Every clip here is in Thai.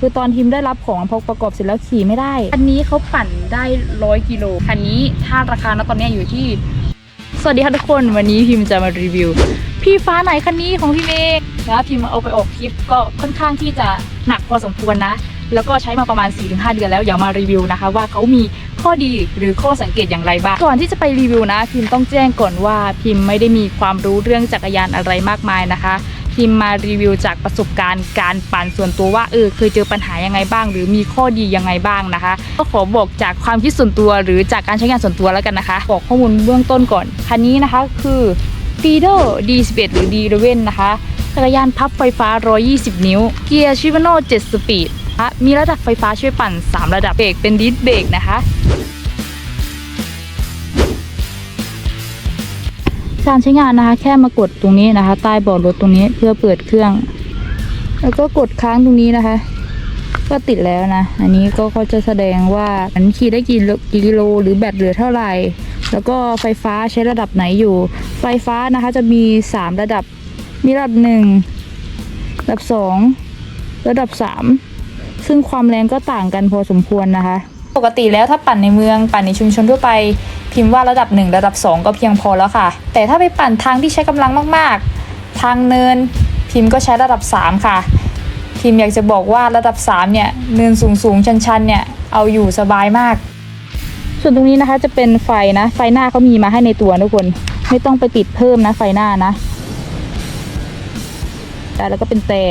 คือตอนพิมได้รับของพอประกอบเสร็จแล้วขี่ไม่ได้ อันนี้เขาปั่นได้ร้อยกิโลคันนี้ถ้าราคาณตอนนี้อยู่ที่ สวัสดีค่ะทุกคนวันนี้พิมจะมารีวิว พี่ฟ้าไหนคันนี้ของพี่เมย์นะพิมเอาไปออกคลิปก็ค่อนข้างที่จะหนักพอสมควรนะ แล้วก็ใช้มาประมาณ 4-5 เดือนแล้วอย่ามารีวิวนะคะ ว่าเขามีข้อดีหรือข้อสังเกตอย่างไรบ้าง ก่อนที่จะไปรีวิวนะ พิมพ์ต้องแจ้งก่อนว่าพิมพ์ไม่ได้มีความรู้เรื่องจักรยานอะไรมากมายนะคะ พิมพ์มารีวิวจากประสบการณ์การปั่นส่วนตัวว่าเออเคยเจอปัญหายังไงบ้าง หรือมีข้อดียังไงบ้างนะคะ ก็ขอบอกจากความคิดส่วนตัวหรือจากการใช้งานส่วนตัวแล้วกันนะคะบอกข้อมูลเบื้องต้นก่อนคันนี้นะคะคือ f i d o D11 หรือ D11 นะคะจักรยานพับไฟฟ้า 120 นิ้ว เกียร์ชิวาโน่7สปีดนะคะมีระดับไฟฟ้าช่วยปั่น 3 ระดับเบรกเป็นดิสเบรกนะคะ การใช้งานนะคะ แค่มากดตรงนี้นะคะ ใต้เบาะรถตรงนี้เพื่อเปิดเครื่อง แล้วก็กดค้างตรงนี้นะคะ ก็ติดแล้วนะ อันนี้ก็เขาจะแสดงว่ามันขี่ได้กี่กี่กิโลหรือแบตเหลือเท่าไหร่ แล้วก็ไฟฟ้าใช้ระดับไหนอยู่ ไฟฟ้านะคะจะมี 3 ระดับ มีระดับ 1 ระดับ 2 ระดับ 3 ซึ่งความแรงก็ต่างกันพอสมควรนะคะ ปกติแล้วถ้าปั่นในเมืองปั่นในชุมชนทั่วไป พิมพ์ว่าระดับ 1 ระดับ 2 ก็เพียงพอแล้วค่ะ แต่ถ้าไปปั่นทางที่ใช้กำลังมากๆ ทางเนิน พิมพ์ก็ใช้ระดับ 3 ค่ะ พิมพ์อยากจะบอกว่าระดับ 3 เนี่ยเนินสูงสูงๆ ชันๆ เนี่ยเอาอยู่สบายมาก ส่วนตรงนี้นะคะจะเป็นไฟนะ ไฟหน้าเขามีมาให้ในตัวทุกคน ไม่ต้องไปติดเพิ่มนะไฟหน้านะแต่แล้วก็เป็นแต่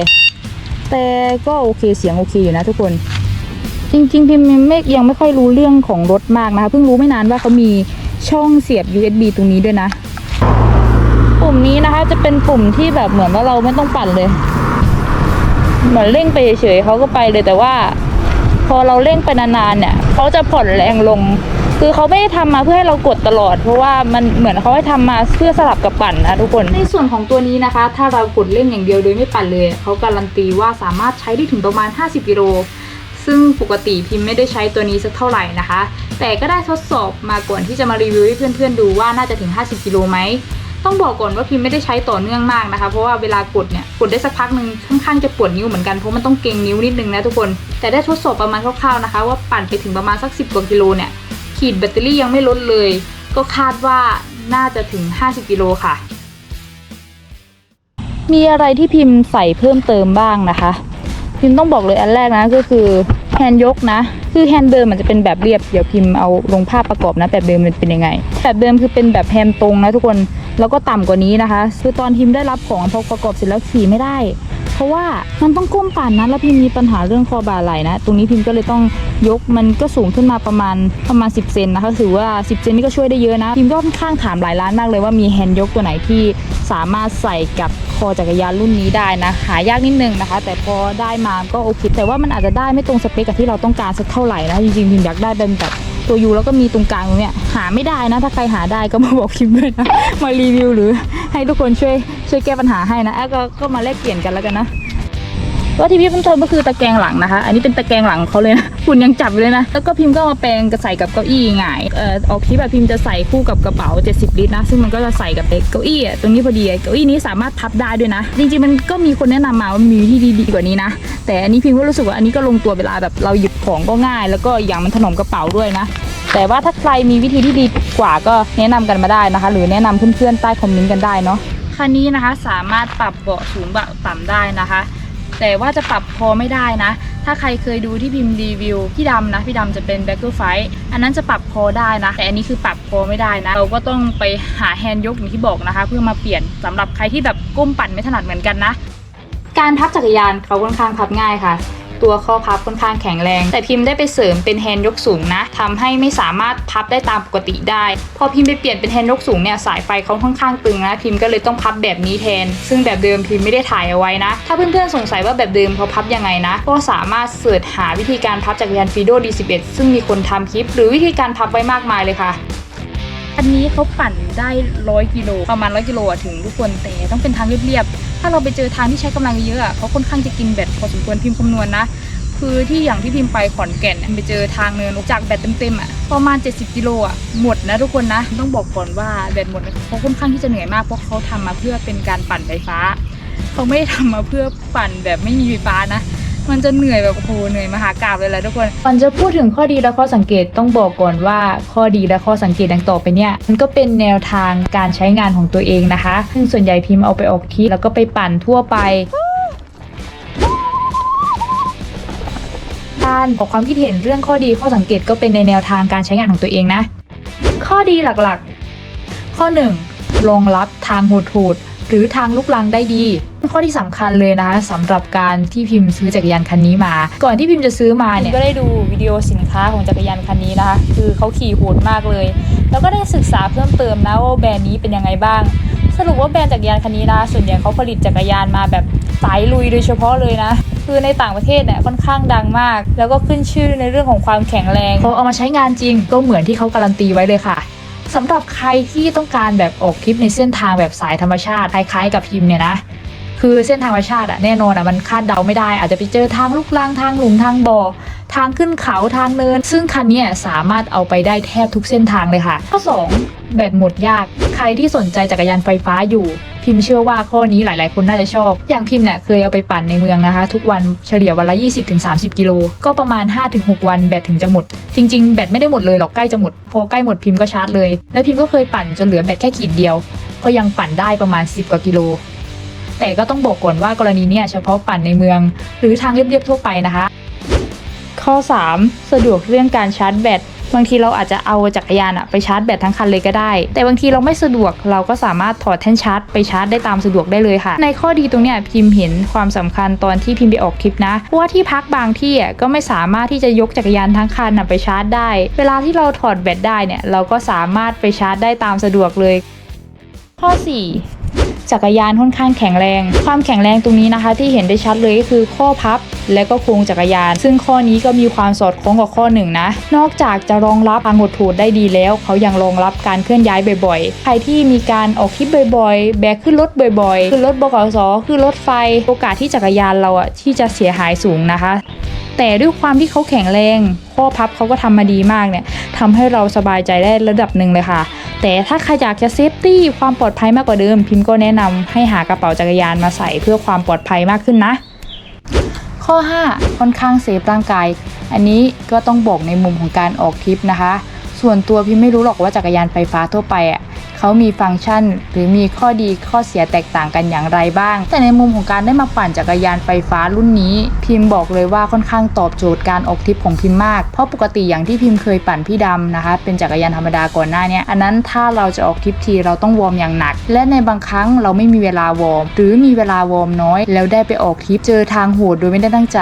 แต่ก็โอเคเสียงโอเคอยู่นะทุกคน จริงๆพิมพ์ไม่ยังไม่ค่อยรู้เรื่องของรถมากนะคะเพิ่งรู้ไม่นานว่าเขามีช่องเสียบ USB ตรงนี้ด้วยนะ ปุ่มนี้นะคะจะเป็นปุ่มที่แบบเหมือนว่าเราไม่ต้องปั่นเลย เหมือนเร่งไปเฉยๆเขาก็ไปเลยแต่ว่า พอเราเร่งไปนานๆเนี่ยเขาจะผ่อนแรงลง คือเขาไม่ได้ทำมาเพื่อให้เรากดตลอด เพราะว่ามันเหมือนเขาให้ทำมาเพื่อสลับกับปั่นนะทุกคนในส่วนของตัวนี้นะคะ ถ้าเรากดเล่นอย่างเดียวโดยไม่ปั่นเลยเขาการันตีว่าสามารถใช้ได้ถึงประมาณ 50กิโล ซึ่งปกติพิมพ์ไม่ได้ใช้ตัวนี้สักเท่าไหร่นะคะ แต่ก็ได้ทดสอบมาก่อนที่จะมารีวิวให้เพื่อนๆดูว่าน่าจะถึง 50กิโลไหมต้องบอกก่อนว่าพิมพ์ไม่ได้ใช้ต่อเนื่องมากนะคะ เพราะว่าเวลากดเนี่ยกดได้สักพักหนึ่งค่อนข้างจะปวดนิ้วเหมือนกันเพราะมันต้องเกร็งนิ้วนิดนึงนะทุกคน แต่ได้ทดสอบประมาณคร่าวๆนะคะ ว่าปั่นไปถึงประมาณสัก 10กว่ากิโลเนี่ยขีดแบตเตอรี่ยังไม่ลดเลย ก็คาดว่าน่าจะถึง 50กิโลค่ะ มีอะไรที่พิมพ์ใส่เพิ่มเติมบ้างนะคะ พิมพ์ต้องบอกเลยอันแรกนะก็คือแฮนด์ยกนะ คือแฮนด์เดิมมันจะเป็นแบบเรียบ เดี๋ยวพิมพ์เอาลงภาพประกอบนะ แบบเดิมมันเป็นยังไง แบบเดิมคือเป็นแบบแฮนด์ตรงนะทุกคน แล้วก็ต่ำกว่านี้นะคะ คือตอนพิมพ์ได้รับของพอประกอบเสร็จแล้วขี่ไม่ได้ เพราะว่ามันต้องก้มปั่นนะ แล้วพิมพ์มีปัญหาเรื่องคอบ่าไหล่นะ ตรงนี้พิมพ์ก็เลยต้องยกมันก็สูงขึ้นมาประมาณประมาณ 10 เซนนะคะ ถือว่า 10 เซนนี่ก็ช่วยได้เยอะนะ พิมพ์ก็ค่อนข้างถามหลายร้านมากเลยว่ามีแฮนด์ยกตัวไหนที่สามารถใส่กับ คอจักรยานรุ่นนี้ได้นะ หายากนิดนึงนะคะ แต่พอได้มาก็โอเคแต่ว่ามันอาจจะได้ไม่ตรงสเปคกับที่เราต้องการสักเท่าไหร่นะจริงๆพิมพ์อยากได้เป็นแบบตัวยูแล้วก็มีตรงกลางตรงเนี้ยหาไม่ได้นะ ถ้าใครหาได้ก็มาบอกพิมพ์ด้วยนะมารีวิวหรือให้ทุกคนช่วยช่วยแก้ปัญหาให้นะอะก็ก็มาแลกเปลี่ยนกันแล้วกันนะ ก็ที่พี่เพิ่มเติมก็คือตะแกรงหลังนะคะ อันนี้เป็นตะแกรงหลังเขาเลยนะคุณยังจับอยู่เลยนะ แล้วก็พิมพ์ก็มาแปลงกับใส่กับเก้าอี้หงายเอ่อออกคลิปแบบพิมพ์จะใส่คู่กับกระเป๋า 70 ลิตรนะ ซึ่งมันก็จะใส่กับเก้าอี้ตรงนี้พอดีเก้าอี้นี้สามารถพับได้ด้วยนะ จริงๆมันก็มีคนแนะนำมาว่ามีวิธีดีกว่านี้นะ แต่อันนี้พิมพ์ก็รู้สึกว่าอันนี้ก็ลงตัวเวลาแบบเราหยิบของก็ง่าย แล้วก็อย่างมันถนอมกระเป๋าด้วยนะแต่ว่าถ้าใครมีวิธีที่ดีกว่าก็แนะนำกันมาได้นะคะ หรือแนะนำเพื่อนๆใต้คอมเมนต์กันได้เนาะคันนี้นะคะสามารถปรับเบาะสูงเบาะต่ำได้นะคะ แต่ว่าจะปรับพอไม่ได้นะ ถ้าใครเคยดูที่พิมพ์รีวิวพี่ดำนะพี่ดำจะเป็นแบ็กเกอร์ไฟอันนั้นจะปรับพอได้นะ แต่อันนี้คือปรับพอไม่ได้นะ เราก็ต้องไปหาแฮนด์ยกอย่างที่บอกนะคะ เพื่อมาเปลี่ยนสำหรับใครที่แบบก้มปั่นไม่ถนัดเหมือนกันนะ การพับจักรยานเขาค่อนข้างพับง่ายค่ะ ตัวข้อพับค่อนข้างแข็งแรง แต่พิมพ์ได้ไปเสริมเป็นแฮนด์ยกสูงนะทำให้ไม่สามารถพับได้ตามปกติได้ พอพิมพ์ไปเปลี่ยนเป็นแฮนด์ยกสูงเนี่ยสายไฟเขาค่อนข้างตึงนะพิมพ์ก็เลยต้องพับแบบนี้แทน ซึ่งแบบเดิมพิมพ์ไม่ได้ถ่ายเอาไว้นะ ถ้าเพื่อนๆสงสัยว่าแบบเดิมเขาพับยังไงนะ ก็สามารถเสิร์ชหาวิธีการพับจักรยานฟีโด D11 ซึ่งมีคนทำคลิป หรือวิธีการพับไว้มากมายเลยค่ะอันนี้เขาปั่นได้ร้อยกิโลประมาณร้อยกิโลถึงทุกคนแต่ต้องเป็นทางเรียบๆ ถ้าเราไปเจอทางที่ใช้กำลังเยอะอะเขาค่อนข้างจะกินแบตพอสมควรพิมพ์คำนวณนะคือที่อย่างที่พิมพ์ไปขอนแก่นไปเจอทางเนินจากแบตเต็มๆอะประมาณ 70 กิโลอะหมดนะทุกคนนะ ต้องบอกก่อนว่าแบตหมดเนี่ยเขาค่อนข้างที่จะเหนื่อยมากเพราะเขาทำมาเพื่อเป็นการปั่นไฟฟ้า เขาไม่ได้ทำมาเพื่อปั่นแบบไม่มีไฟฟ้านะ มันจะเหนื่อยแบบโอ้โหเหนื่อยมหากราบเลยแหละทุกคนก่อนจะพูดถึงข้อดีและข้อสังเกตต้องบอกก่อนว่าข้อดีและข้อสังเกตดังต่อไปเนี่ยมันก็เป็นแนวทางการใช้งานของตัวเองนะคะ ซึ่งส่วนใหญ่พิมพ์เอาไปออกทริปแล้วก็ไปปั่นทั่วไปการออกความคิดเห็นเรื่องข้อดีข้อสังเกตก็เป็นในแนวทางการใช้งานของตัวเองนะ ข้อดีหลักๆ ข้อ 1. รองรับทางโหด หรือทางลุกลังได้ดี ข้อที่สำคัญเลยนะสำหรับการที่พิมพ์ซื้อจักรยานคันนี้มา ก่อนที่พิมพ์จะซื้อมาเนี่ยก็ได้ดูวิดีโอสินค้าของจักรยานคันนี้นะคะ คือเขาขี่โหดมากเลย แล้วก็ได้ศึกษาเพิ่มเติมนะว่าแบรนด์นี้เป็นยังไงบ้าง สรุปว่าแบรนด์จักรยานคันนี้นะส่วนใหญ่เขาผลิตจักรยานมาแบบสายลุยโดยเฉพาะเลยนะคือในต่างประเทศเนี่ยค่อนข้างดังมาก แล้วก็ขึ้นชื่อในเรื่องของความแข็งแรงพอเอามาใช้งานจริงก็เหมือนที่เขาการันตีไว้เลยค่ะ สำหรับใครที่ต้องการแบบออกทริปในเส้นทางแบบสายธรรมชาติคล้ายๆกับพิมเนี่ยนะคือเส้นทางธรรมชาติอะแน่นอนอะมันคาดเดาไม่ได้ อาจจะไปเจอทางลูกลังทางหลุมทางบ่อทางขึ้นเขาทางเนิน ซึ่งคันนี้สามารถเอาไปได้แทบทุกเส้นทางเลยค่ะ ข้อ 2 แบตหมดยาก ใครที่สนใจจักรยานไฟฟ้าอยู่ พิมพ์เชื่อว่าข้อนี้หลาย ๆ คนน่าจะชอบ อย่างพิมพ์เนี่ยเคยเอาไปปั่นในเมืองนะคะ ทุกวันเฉลี่ยวันละ 20-30 กิโล ก็ประมาณ 5-6 วันแบตถึงจะหมด จริง ๆ แบตไม่ได้หมดเลยหรอกใกล้จะหมด พอใกล้หมดพิมพ์ก็ชาร์จเลย แล้วพิมพ์ก็เคยปั่นจนเหลือแบตแค่ขีดเดียว ก็ยังปั่นได้ประมาณ 10 กว่ากิโล แต่ก็ต้องบอกก่อนว่ากรณีเนี้ยเฉพาะปั่นในเมือง หรือทางเรียบๆทั่วไปนะคะ ข้อ 3 สะดวกเรื่องการชาร์จแบต บางทีเราอาจจะเอาจักรยานอะไปชาร์จแบตทั้งคันเลยก็ได้ แต่บางทีเราไม่สะดวกเราก็สามารถถอดแท่นชาร์จไปชาร์จได้ตามสะดวกได้เลยค่ะ ในข้อดีตรงเนี้ยพิมพ์เห็นความสำคัญตอนที่พิมพ์ไปออกทริปนะเพราะว่าที่พักบางที่อะก็ไม่สามารถที่จะยกจักรยานทั้งคันอะไปชาร์จได้ เวลาที่เราถอดแบตได้เนี่ยเราก็สามารถไปชาร์จได้ตามสะดวกเลย ข้อ 4 จักรยานค่อนข้างแข็งแรง ความแข็งแรงตรงนี้นะคะ ที่เห็นได้ชัดเลยก็คือข้อพับและก็โครงจักรยาน ซึ่งข้อนี้ก็มีความสอดคล้องกับข้อหนึ่งนะ นอกจากจะรองรับทางหดถูดได้ดีแล้ว เขายังรองรับการเคลื่อนย้ายบ่อยๆ ใครที่มีการออกทริปบ่อยๆ แบกขึ้นรถบ่อยๆ ขึ้นรถบขสขึ้นรถไฟ โอกาสที่จักรยานเราอะที่จะเสียหายสูงนะคะ แต่ด้วยความที่เขาแข็งแรง ข้อพับเขาก็ทำมาดีมากเนี่ยทำให้เราสบายใจได้ระดับหนึ่งเลยค่ะ แต่ถ้าใครอยากจะเซฟตี้ความปลอดภัยมากกว่าเดิม พิมพ์ก็แนะนำให้หากระเป๋าจักรยานมาใส่เพื่อความปลอดภัยมากขึ้นนะ ข้อ 5 ค่อนข้างเซฟร่างกาย อันนี้ก็ต้องบอกในมุมของการออกทริปนะคะ ส่วนตัวพิมไม่รู้หรอกว่าจักรยานไฟฟ้าทั่วไปอะ เขามีฟังก์ชัน หรือมีข้อดีข้อเสียแตกต่างกันอย่างไรบ้าง แต่ในมุมของการได้มาปั่นจักรยานไฟฟ้ารุ่นนี้ พิมพ์บอกเลยว่าค่อนข้างตอบโจทย์การออกทริปของพิมพ์มาก เพราะปกติอย่างที่พิมพ์เคยปั่นพี่ดำนะคะ เป็นจักรยานธรรมดาก่อนหน้านี้อันนั้นถ้าเราจะออกทริปทีเราต้องวอร์มอย่างหนัก และในบางครั้งเราไม่มีเวลาวอร์มหรือมีเวลาวอร์มน้อย แล้วได้ไปออกทริปเจอทางโหดโดยไม่ได้ตั้งใจ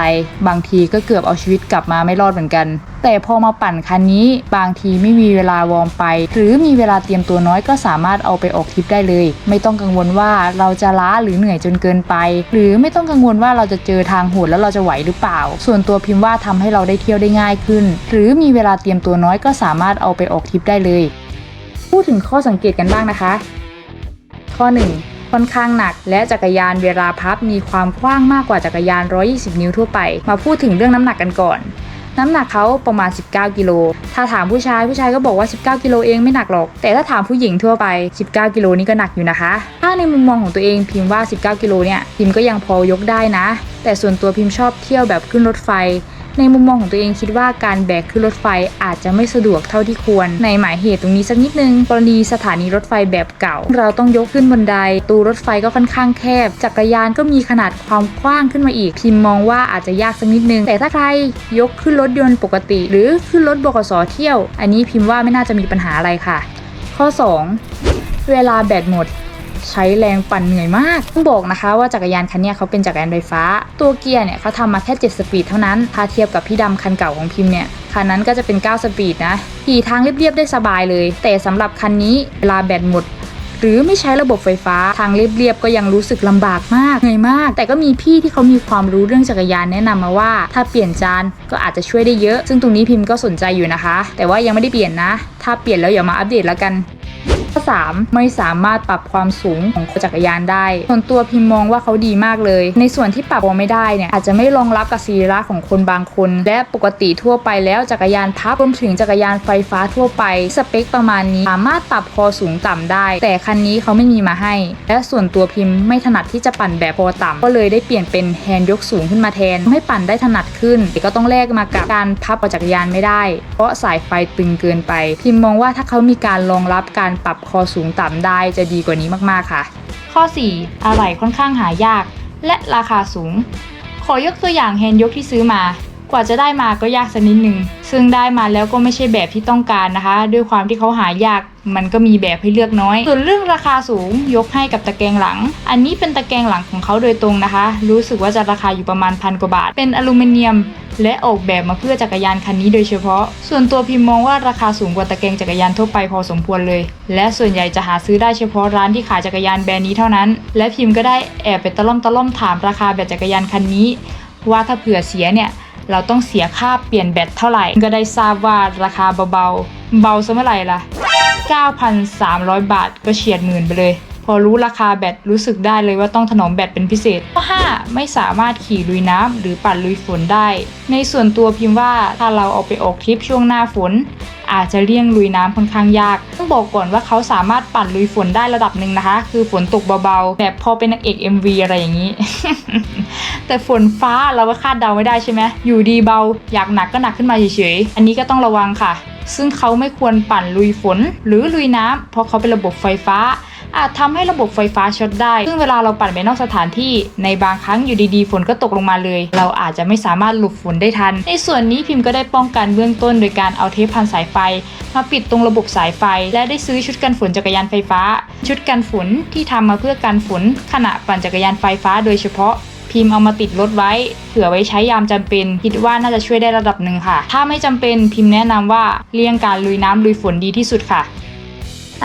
บางทีก็เกือบเอาชีวิตกลับมาไม่รอดเหมือนกัน แต่พอมาปั่นคันนี้ บางทีไม่มีเวลาวอร์มไป หรือมีเวลาเตรียมตัวน้อยก็สามารถเอาไปออกทริปได้เลย ไม่ต้องกังวลว่าเราจะล้าหรือเหนื่อยจนเกินไป หรือไม่ต้องกังวลว่าเราจะเจอทางโหดแล้วเราจะไหวหรือเปล่า ส่วนตัวพิมพ์ว่าทำให้เราได้เที่ยวได้ง่ายขึ้น หรือมีเวลาเตรียมตัวน้อยก็สามารถเอาไปออกทริปได้เลย พูดถึงข้อสังเกตกันบ้างนะคะ ข้อ 1ค่อนข้างหนักและจักรยานเวลาพับมีความกว้างมากกว่าจักรยาน 120 นิ้วทั่วไป มาพูดถึงเรื่องน้ำหนักกันก่อน น้ำหนักเขาประมาณ 19 กิโล ถ้าถามผู้ชายผู้ชายก็บอกว่า 19 กิโลเองไม่หนักหรอก แต่ถ้าถามผู้หญิงทั่วไป 19 กิโลนี่ก็หนักอยู่นะคะ ถ้าในมุมมองของตัวเองพิมพ์ว่า 19 กิโลเนี่ยพิมพ์ก็ยังพอยกได้นะ แต่ส่วนตัวพิมพ์ชอบเที่ยวแบบขึ้นรถไฟ ในมุมมองของตัวเองคิดว่าการแบกขึ้นรถไฟอาจจะไม่สะดวกเท่าที่ควร ในหมายเหตุตรงนี้สักนิดนึงกรณีสถานีรถไฟแบบเก่า เราต้องยกขึ้นบันไดตูรถไฟก็ค่อนข้างแคบ จักรยานก็มีขนาดความกว้างขึ้นมาอีก พิมพ์มองว่าอาจจะยากสักนิดนึง แต่ถ้าใครยกขึ้นรถยนต์ปกติ หรือขึ้นรถบขสเที่ยว อันนี้พิมพ์ว่าไม่น่าจะมีปัญหาอะไรค่ะ ข้อ 2 เวลาแบตหมด ใช้แรงปั่นเหนื่อยมากต้องบอกนะคะว่าจักรยานคันนี้เขาเป็นจักรยานไฟฟ้า ตัวเกียร์เนี่ยเขาทำมาแค่ 7 สปีดเท่านั้น ถ้าเทียบกับพี่ดำคันเก่าของพิมพ์เนี่ยคันนั้นก็จะเป็น 9 สปีดนะขี่ทางเรียบๆได้สบายเลย แต่สำหรับคันนี้เวลาแบตหมดหรือไม่ใช้ระบบไฟฟ้าทางเรียบๆก็ยังรู้สึกลำบากมากเหนื่อยมาก แต่ก็มีพี่ที่เขามีความรู้เรื่องจักรยานแนะนำมาว่า ถ้าเปลี่ยนจานก็อาจจะช่วยได้เยอะ ซึ่งตรงนี้พิมพ์ก็สนใจอยู่นะคะ แต่ว่ายังไม่ได้เปลี่ยนนะ ถ้าเปลี่ยนแล้วอย่ามาอัปเดตแล้วกัน ข้อ 3 ไม่สามารถปรับความสูงของจักรยานได้ ส่วนตัวพิมพ์มองว่าเขาดีมากเลย ในส่วนที่ปรับไม่ได้เนี่ยอาจจะไม่รองรับกับสรีระของคนบางคน และปกติทั่วไปแล้วจักรยานพับรวมถึงจักรยานไฟฟ้าทั่วไป สเปคประมาณนี้สามารถปรับคอสูงต่ำได้ แต่คันนี้เขาไม่มีมาให้ และส่วนตัวพิมพ์ไม่ถนัดที่จะปั่นแบบคอต่ำก็เลยได้เปลี่ยนเป็นแฮนด์ยกสูงขึ้นมาแทนทำให้ปั่นได้ถนัดขึ้นแต่ก็ต้องแลกมากับการพับจักรยานไม่ได้ เพราะสายไฟตึงเกินไป พิมพ์มองว่าถ้าเขามีการรองรับการปรับคอสูงต่ำได้จะดีกว่านี้มากๆค่ะ ข้อ 4 อะไหล่ค่อนข้างหายาก และราคาสูง ขอยกตัวอย่างแฮนด์ยกที่ซื้อมา กว่าจะได้มาก็ยากสักนิดหนึ่งซึ่งได้มาแล้วก็ไม่ใช่แบบที่ต้องการนะคะ ด้วยความที่เขาหายากมันก็มีแบบให้เลือกน้อย ส่วนเรื่องราคาสูงยกให้กับตะแกรงหลัง อันนี้เป็นตะแกรงหลังของเขาโดยตรงนะคะ รู้สึกว่าจะราคาอยู่ประมาณพันกว่าบาท เป็นอลูมิเนียม และออกแบบมาเพื่อจักรยานคันนี้โดยเฉพาะ ส่วนตัวพิมมองว่าราคาสูงกว่าตะแกรงจักรยานทั่วไปพอสมควรเลย และส่วนใหญ่จะหาซื้อได้เฉพาะร้านที่ขายจักรยานแบรนด์นี้เท่านั้น และพิมก็ได้แอบไปตะล่อมตะล่อมถามราคาแบบจักรยานคันนี้ ว่าถ้าเผื่อเสียเนี่ย เราต้องเสียค่าเปลี่ยนแบตเท่าไหร่ ก็ได้ทราบว่าราคาเบาๆ เบาซะเมื่อไหร่ล่ะ 9,300 บาทก็เฉียดหมื่นไปเลย พอรู้ราคาแบตรู้สึกได้เลยว่าต้องถนอมแบตเป็นพิเศษข้อ5ไม่สามารถขี่ลุยน้ำหรือปั่นลุยฝนได้ ในส่วนตัวพิมพ์ว่าถ้าเราเอาไปออกทริปช่วงหน้าฝน อาจจะเลี่ยงลุยน้ำค่อนข้างยาก ต้องบอกก่อนว่าเขาสามารถปั่นลุยฝนได้ระดับหนึ่งนะคะ คือฝนตกเบาๆ แบบพอเป็นนางเอก MV อะไรอย่างนี้ แต่ฝนฟ้าเราก็คาดเดาไม่ได้ใช่ไหมอยู่ดีเบา อยากหนักก็หนักขึ้นมาเฉยๆอันนี้ก็ต้องระวังค่ะ ซึ่งเขาไม่ควรปั่นลุยฝนหรือลุยน้ำเพราะเขาเป็นระบบไฟฟ้า อาจทำให้ระบบไฟฟ้าช็อตได้ ซึ่งเวลาเราปั่นไปนอกสถานที่ในบางครั้งอยู่ดีๆ ฝนก็ตกลงมาเลย เราอาจจะไม่สามารถหลบฝนได้ทัน ในส่วนนี้พิมพ์ก็ได้ป้องกันเบื้องต้น โดยการเอาเทปพันสายไฟ มาปิดตรงระบบสายไฟ และได้ซื้อชุดกันฝนจักรยานไฟฟ้า ชุดกันฝนที่ทำมาเพื่อกันฝน ขณะปั่นจักรยานไฟฟ้า โดยเฉพาะพิมพ์เอามาติดรถไว้ เผื่อไว้ใช้ยามจำเป็น คิดว่าน่าจะช่วยได้ระดับหนึ่งค่ะ ถ้าไม่จำเป็นพิมพ์แนะนำว่าเลี่ยงการลุยน้ำลุยฝนดีที่สุดค่ะ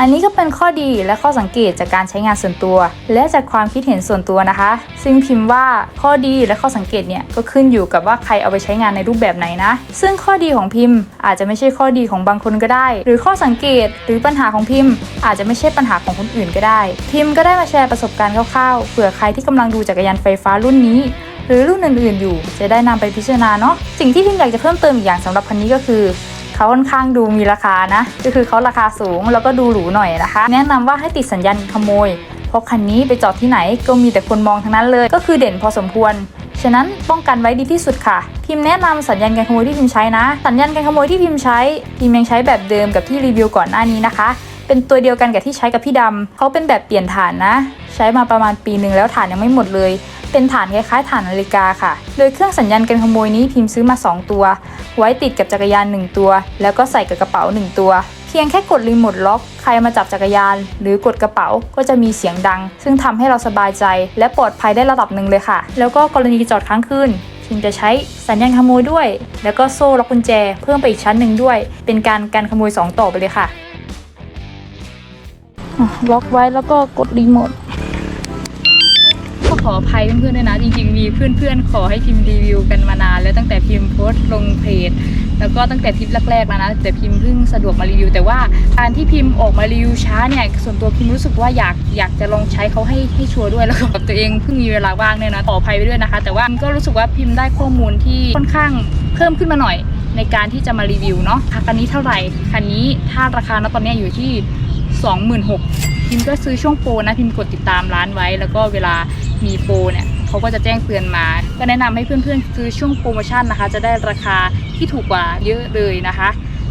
อันนี้ก็เป็นข้อดีและข้อสังเกตจากการใช้งานส่วนตัว และจากความคิดเห็นส่วนตัวนะคะ ซึ่งพิมพ์ว่าข้อดีและข้อสังเกตเนี่ยก็ขึ้นอยู่กับว่าใครเอาไปใช้งานในรูปแบบไหนนะ ซึ่งข้อดีของพิมพ์ อาจจะไม่ใช่ข้อดีของบางคนก็ได้ หรือข้อสังเกตหรือปัญหาของพิมพ์ อาจจะไม่ใช่ปัญหาของคนอื่นก็ได้ พิมพ์ก็ได้มาแชร์ประสบการณ์คร่าวๆเผื่อใครที่กำลังดูจักรยานไฟฟ้ารุ่นนี้หรือรุ่นอื่นๆอยู่ จะได้นำไปพิจารณาเนาะสิ่งที่พิมพ์อยากจะเพิ่มเติมอีกอย่างสำหรับคันนี้ก็คือ เขาค่อนข้างดูมีราคานะ ก็คือเขาราคาสูงแล้วก็ดูหรูหน่อยนะคะ แนะนำว่าให้ติดสัญญาณขโมย เพราะคันนี้ไปจอดที่ไหนก็มีแต่คนมองทั้งนั้นเลย ก็คือเด่นพอสมควร ฉะนั้นป้องกันไว้ดีที่สุดค่ะ พิมพ์แนะนำสัญญาณการขโมยที่พิมพ์ใช้นะ สัญญาณการขโมยที่พิมพ์ใช้ พิมพ์ยังใช้แบบเดิมกับที่รีวิวก่อนหน้านี้นะคะ เป็นตัวเดียวกันกับที่ใช้กับพี่ดำเขาเป็นแบบเปลี่ยนฐานนะ ใช้มาประมาณปีหนึ่งแล้วฐานยังไม่หมดเลย เป็นฐานคล้ายๆฐานนาฬิกาค่ะ โดยเครื่องสัญญาณการขโมยนี้พิมพ์ซื้อมา 2 ตัว ไว้ติดกับจักรยาน 1 ตัว แล้วก็ใส่กับกระเป๋า 1 ตัว เพียงแค่กดรีโมทล็อก ใครมาจับจักรยาน หรือกดกระเป๋าก็จะมีเสียงดัง ซึ่งทำให้เราสบายใจ และปลอดภัยได้ระดับหนึ่งเลยค่ะ แล้วก็กรณีจอดค้างคืนพิมจะใช้สัญญาณขโมยด้วย แล้วก็โซ่ล็อกกุญแจเพิ่มไปอีกชั้นหนึ่งด้วย เป็นการกันขโมยสองต่อไปเลยค่ะล็อกไว้แล้วก็กดรีโมท ขออภัยเพื่อนๆด้วยนะ จริงๆมีเพื่อนๆขอให้พิมพ์รีวิวกันมานาน แล้วตั้งแต่พิมพ์โพสต์ลงเพจแล้วก็ตั้งแต่ทริปแรกๆแล้วนะแต่พิมพ์เพิ่งสะดวกมารีวิว แต่ว่าการที่พิมพ์ออกมารีวิวช้าเนี่ยส่วนตัวพิมพ์รู้สึกว่าอยากอยากจะลองใช้เขาให้ให้ชัวร์ด้วยแล้วก็แบบตัวเองเพิ่งมีเวลาว่างเนี่ยนะขออภัยไปด้วยนะคะ แต่ว่าก็รู้สึกว่าพิมพ์ได้ข้อมูลที่ค่อนข้างเพิ่มขึ้นมาหน่อยในการที่จะมารีวิวเนาะคันนี้เท่าไหร่คันนี้ถ้าราคาณตอนนี้อยู่ที่ 26,000 พิมพ์ก็ซื้อช่วงโปรนะพิมพ์กดติดตามร้านไว้ แล้วก็เวลามีโปรเนี่ยเขาก็จะแจ้งเตือนมา ก็แนะนำให้เพื่อนๆซื้อช่วงโปรโมชั่นนะคะ จะได้ราคาที่ถูกกว่าเยอะเลยนะคะ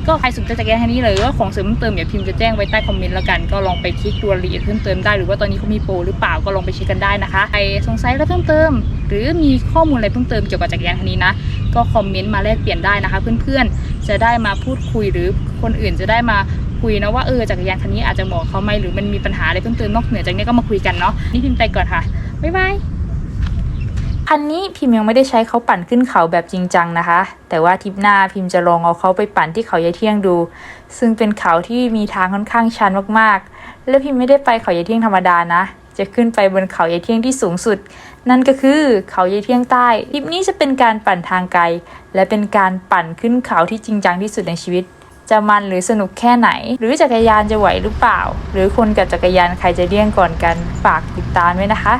ก็ใครสนใจจะแก้แค่นี้เลยว่าของเสริมเพิ่มเติมเดี๋ยวพิมพ์จะแจ้งไว้ใต้คอมเมนต์แล้วกันก็ลองไปคลิกดูรายละเอียดเพิ่มเติมได้หรือว่าตอนนี้เขามีโปรหรือเปล่าก็ลองไปเช็คกันได้นะคะใครสงสัยอะไรเพิ่มเติม หรือมีข้อมูลอะไรเพิ่มเติมเกี่ยวกับจักรยานคันนี้นะก็คอมเมนต์มาแลกเปลี่ยนได้นะคะ เพื่อนๆจะได้มาพูดคุยหรือคนอื่นจะได้มา คุยนะว่าเออจักรยานคันนี้อาจจะเหมาะเขาไหมหรือมันมีปัญหาอะไรเพิ่มเติมนอกเหนือจากนี้ก็มาคุยกันเนาะนี่พิมพ์ไปก่อนค่ะบ๊ายบายคันนี้พิมยังไม่ได้ใช้เขาปั่นขึ้นเขาแบบจริงจังนะคะ แต่ว่าทริปหน้าพิมจะลองเอาเขาไปปั่นที่เขายายเที่ยงดู ซึ่งเป็นเขาที่มีทางค่อนข้างชันมากๆ และพิมไม่ได้ไปเขายายเที่ยงธรรมดานะ จะขึ้นไปบนเขายายเที่ยงที่สูงสุด นั่นก็คือเขายายเที่ยงใต้ทริปนี้จะเป็นการปั่นทางไกล และเป็นการปั่นขึ้นเขาที่จริงจังที่สุดในชีวิต จะมันหรือสนุกแค่ไหน หรือจักรยานจะไหวหรือเปล่า หรือคนกับจักรยานใครจะเลี่ยงก่อนกัน ฝากติดตามไว้นะคะ